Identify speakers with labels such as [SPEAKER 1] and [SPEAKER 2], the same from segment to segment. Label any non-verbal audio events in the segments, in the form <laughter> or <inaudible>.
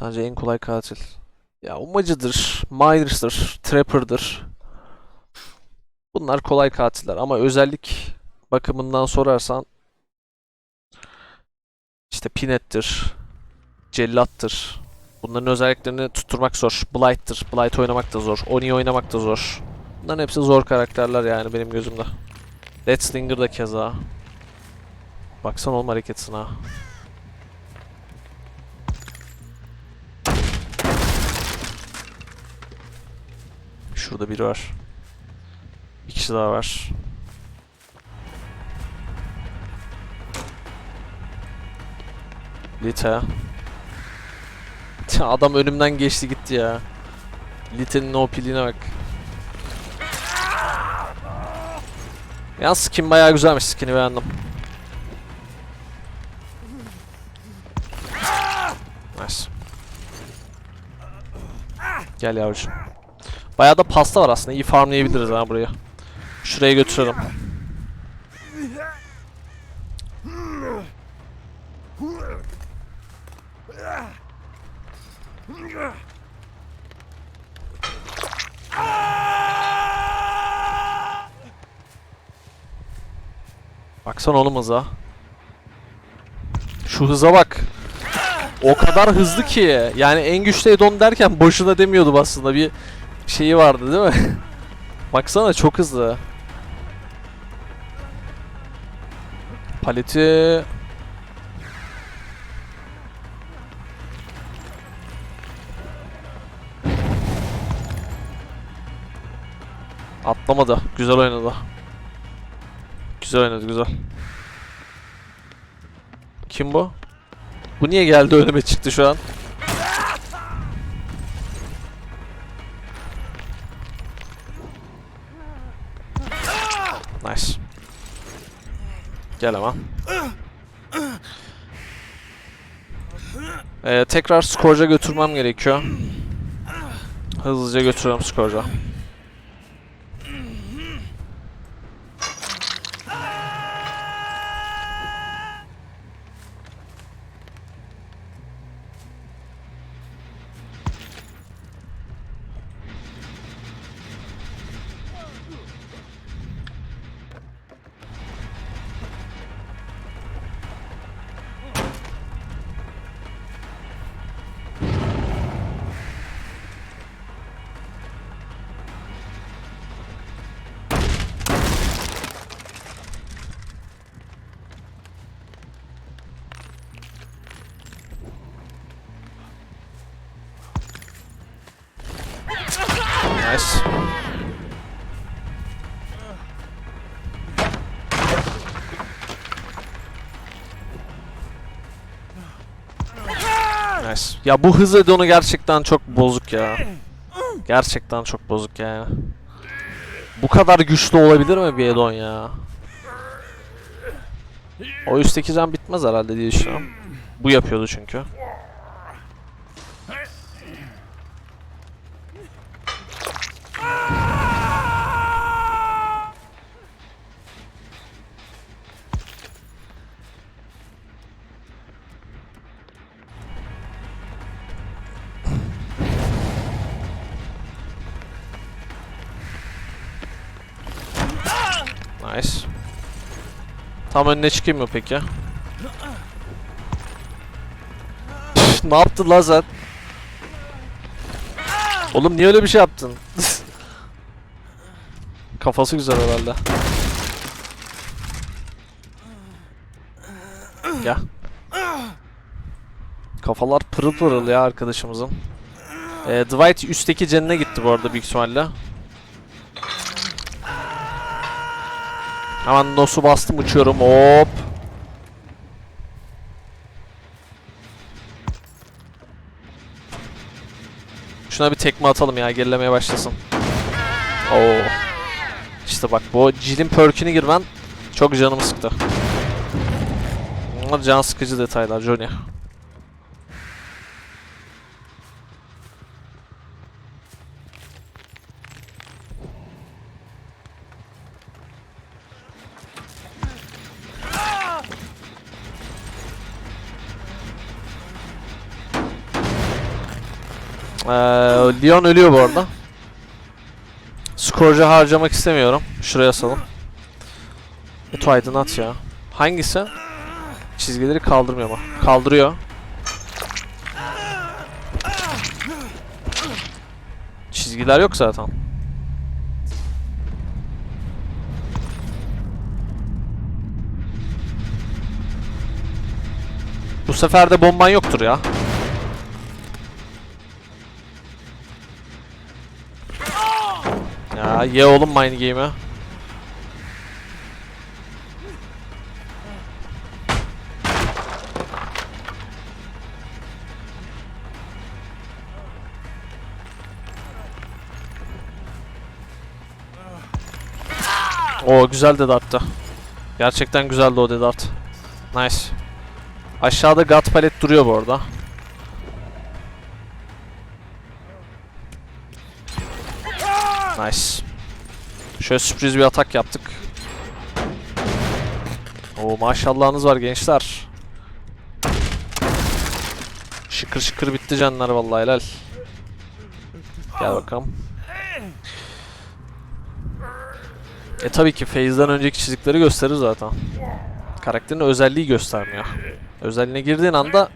[SPEAKER 1] Sence en kolay katil? Ya umacıdır, miner'dır, trapper'dır. Bunlar kolay katiller ama özellik bakımından sorarsan işte pinettir, cellattır. Bunların özelliklerini tutturmak zor. Blight'tır. Blight oynamak da zor. Oni oynamak da zor. Bunların hepsi zor karakterler yani benim gözümde. Deathslinger da keza. Baksana oğlum hareketsin ha. Şurada biri var. Bir kişi daha var. Lita. <laughs> Adam önümden geçti gitti ya. Lita'nın OP'liğine bak. Ya skin bayağı güzelmiş. Skin'i beğendim. Nice. Gel yavrucuğum. Bayağı da pasta var aslında. İyi farmlayabiliriz ha burayı. Şuraya götürelim. Baksana oğlum hıza. Şu hıza bak. O kadar hızlı ki. Yani en güçlü Edon derken boşuna demiyordum aslında. Bir şeyi vardı değil mi? <laughs> Baksana çok hızlı. Paleti Atlamadı. Güzel oynadı. Güzel oynadı güzel. Kim bu? Bu niye geldi önüme çıktı şu an? Gel ama. Ee, tekrar skorca götürmem gerekiyor. Hızlıca götürüyorum skorca. Nice. Ya bu hız Edon'u gerçekten çok bozuk ya. Gerçekten çok bozuk yani. Bu kadar güçlü olabilir mi bir Edon ya? O üstteki can bitmez herhalde diye düşünüyorum. Bu yapıyordu çünkü. Tam önüne çıkayım mı peki? Püf, ne yaptın lan sen? Oğlum niye öyle bir şey yaptın? <laughs> Kafası güzel herhalde. Gel. Kafalar pırıl pırıl ya arkadaşımızın. Ee, Dwight üstteki cenine gitti bu arada büyük ihtimalle. Hemen nosu bastım uçuyorum hop. Şuna bir tekme atalım ya gerilemeye başlasın. Oo. İşte bak bu cilin perk'ünü girmen çok canımı sıktı. Bunlar can sıkıcı detaylar Johnny. Ee, Leon ölüyor bu arada. Scourge'u harcamak istemiyorum. Şuraya asalım. Eto aydınlat ya. Hangisi? Çizgileri kaldırmıyor mu? Kaldırıyor. Çizgiler yok zaten. Bu sefer de bomban yoktur ya. Ya ye oğlum mind game'i. O güzel dedi attı. Gerçekten güzeldi o dedi at. Nice. Aşağıda gut palet duruyor bu arada. Nice. Şöyle sürpriz bir atak yaptık. Oo maşallahınız var gençler. Şıkır şıkır bitti canlar vallahi helal. Gel bakalım. E tabii ki Feyz'den önceki çizikleri gösterir zaten. Karakterin özelliği göstermiyor. Özelliğine girdiğin anda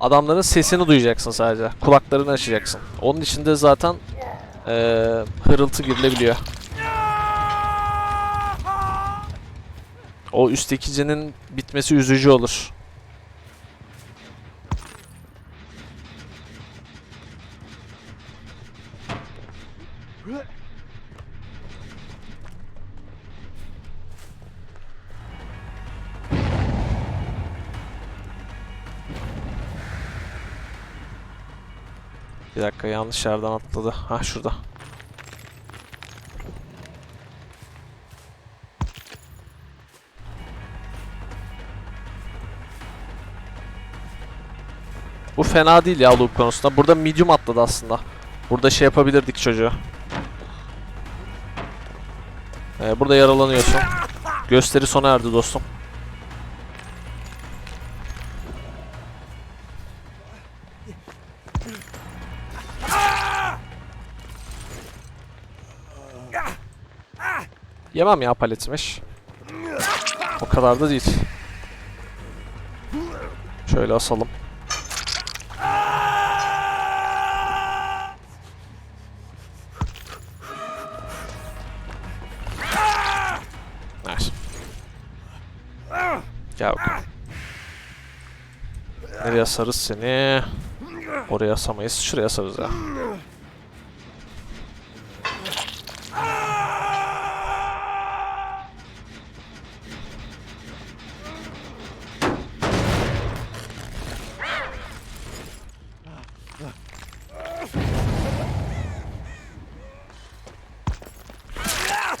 [SPEAKER 1] adamların sesini duyacaksın sadece. Kulaklarını açacaksın. Onun içinde zaten eee hırıltı girilebiliyor. O üsttekicinin bitmesi üzücü olur. Bir dakika yanlış yerden atladı. Ha şurada. Bu fena değil ya loop konusunda. Burada medium atladı aslında. Burada şey yapabilirdik çocuğu. Ee, burada yaralanıyorsun. Gösteri sona erdi dostum. Yemem ya paletmiş. O kadar da değil. Şöyle asalım. Nice. Gel. Nereye asarız seni? Oraya asamayız. Şuraya asarız ya.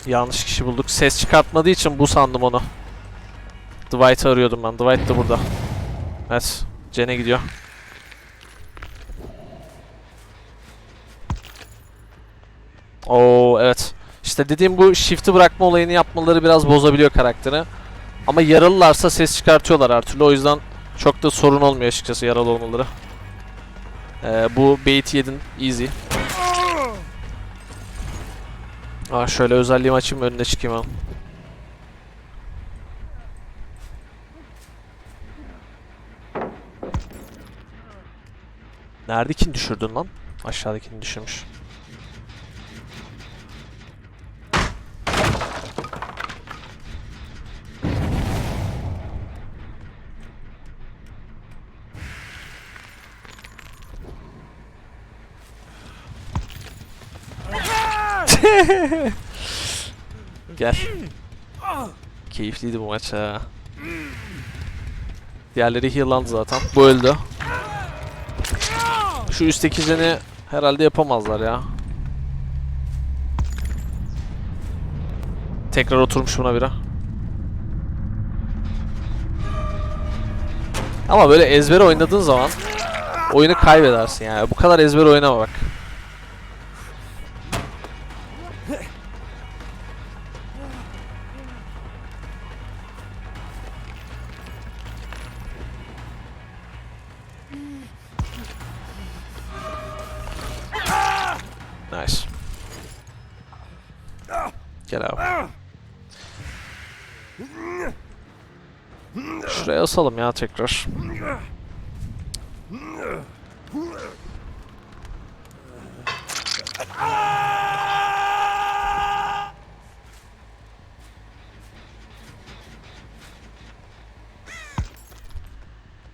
[SPEAKER 1] Yanlış kişi bulduk. Ses çıkartmadığı için bu sandım onu. Dwight'ı arıyordum ben. Dwight da burada. Evet. Jen'e gidiyor. Oo evet. İşte dediğim bu shift'i bırakma olayını yapmaları biraz bozabiliyor karakteri. Ama yaralılarsa ses çıkartıyorlar her türlü. O yüzden çok da sorun olmuyor açıkçası yaralı olmaları. Ee, bu bait yedin. Easy. Aa şöyle özelliğimi açayım önüne çıkayım ben. Neredekini düşürdün lan? Aşağıdakini düşürmüş. <laughs> Gel. Keyifliydi bu maç ha. Diğerleri heal'landı zaten. Bu öldü. Şu üstteki jeni herhalde yapamazlar ya. Tekrar oturmuş buna biri. Ama böyle ezbere oynadığın zaman oyunu kaybedersin yani. Bu kadar ezber oynama bak. Şuraya asalım ya tekrar.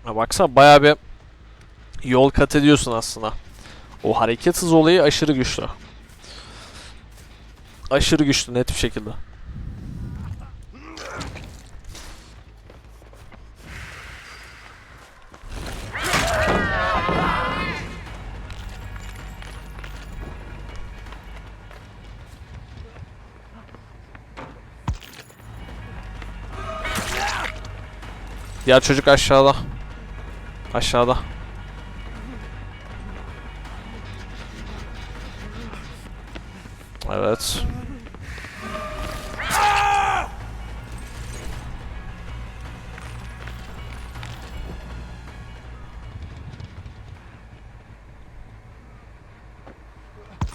[SPEAKER 1] Ha baksana bayağı bir yol kat ediyorsun aslında. O hareket hız olayı aşırı güçlü. Aşırı güçlü net bir şekilde. Diğer çocuk aşağıda. Aşağıda. Evet.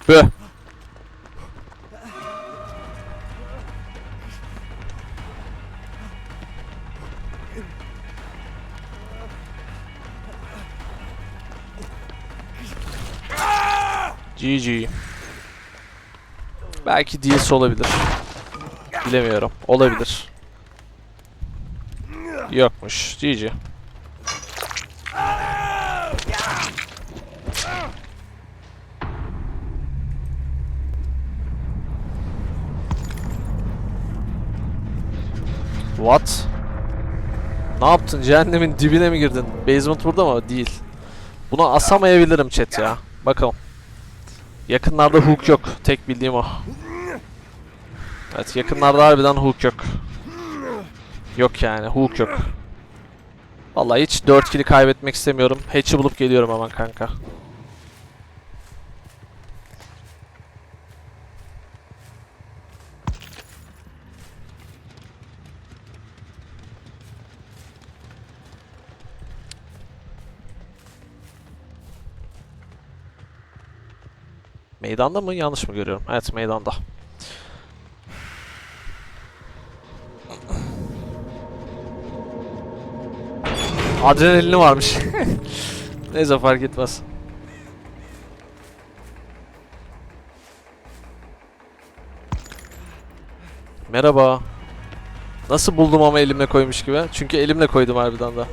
[SPEAKER 1] Bö. GG. Belki DS olabilir. Bilemiyorum. Olabilir. Yokmuş. GG. What? Ne yaptın? Cehennemin dibine mi girdin? Basement burada mı? Değil. Bunu asamayabilirim chat ya. Bakalım. Yakınlarda hook yok. Tek bildiğim o. Evet yakınlarda harbiden hook yok. Yok yani hook yok. Vallahi hiç 4 kill'i kaybetmek istemiyorum. Hatch'i bulup geliyorum hemen kanka. Meydanda mı? Yanlış mı görüyorum? Evet meydanda. Adrenalini varmış. <laughs> Neyse fark etmez. Merhaba. Nasıl buldum ama elimle koymuş gibi? Çünkü elimle koydum harbiden de.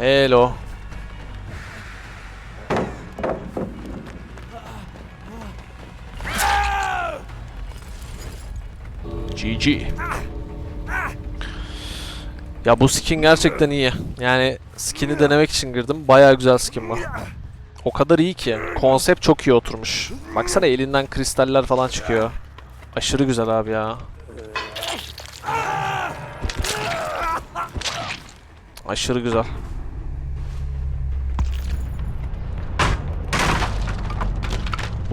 [SPEAKER 1] Hello. GG. Ya bu skin gerçekten iyi. Yani skin'i denemek için girdim. Bayağı güzel skin var. O kadar iyi ki. Konsept çok iyi oturmuş. Baksana elinden kristaller falan çıkıyor. Aşırı güzel abi ya. Aşırı güzel.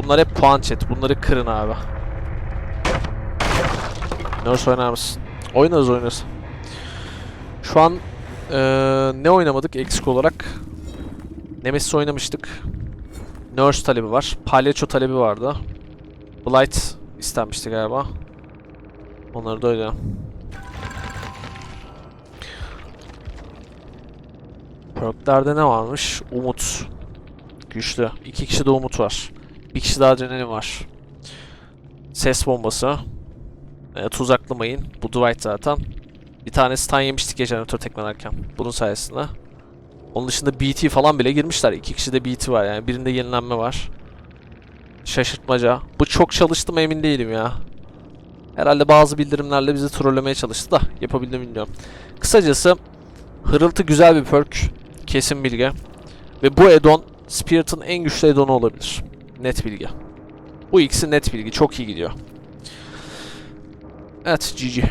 [SPEAKER 1] Bunlar hep puan chat. Bunları kırın abi. Nurse oynar mısın? Oynarız oynarız. Şu an eee, ne oynamadık eksik olarak? Nemesis oynamıştık. Nurse talebi var. Palyaço talebi vardı. Blight istenmişti galiba. Onları da oynayalım. Perklerde ne varmış? Umut. Güçlü. İki kişi de umut var. Bir kişi daha adrenalin var. Ses bombası. E, tuzaklı mayın. Bu Dwight zaten. Bir tane stun yemiştik ya jeneratör tekmelerken. Bunun sayesinde. Onun dışında BT falan bile girmişler. İki kişi de BT var yani. Birinde yenilenme var. Şaşırtmaca. Bu çok çalıştı mı emin değilim ya. Herhalde bazı bildirimlerle bizi trollemeye çalıştı da yapabildim bilmiyorum. Kısacası hırıltı güzel bir perk. Kesin bilgi. Ve bu addon Spirit'ın en güçlü addonu olabilir. Net bilgi. Bu ikisi net bilgi. Çok iyi gidiyor. Evet GG.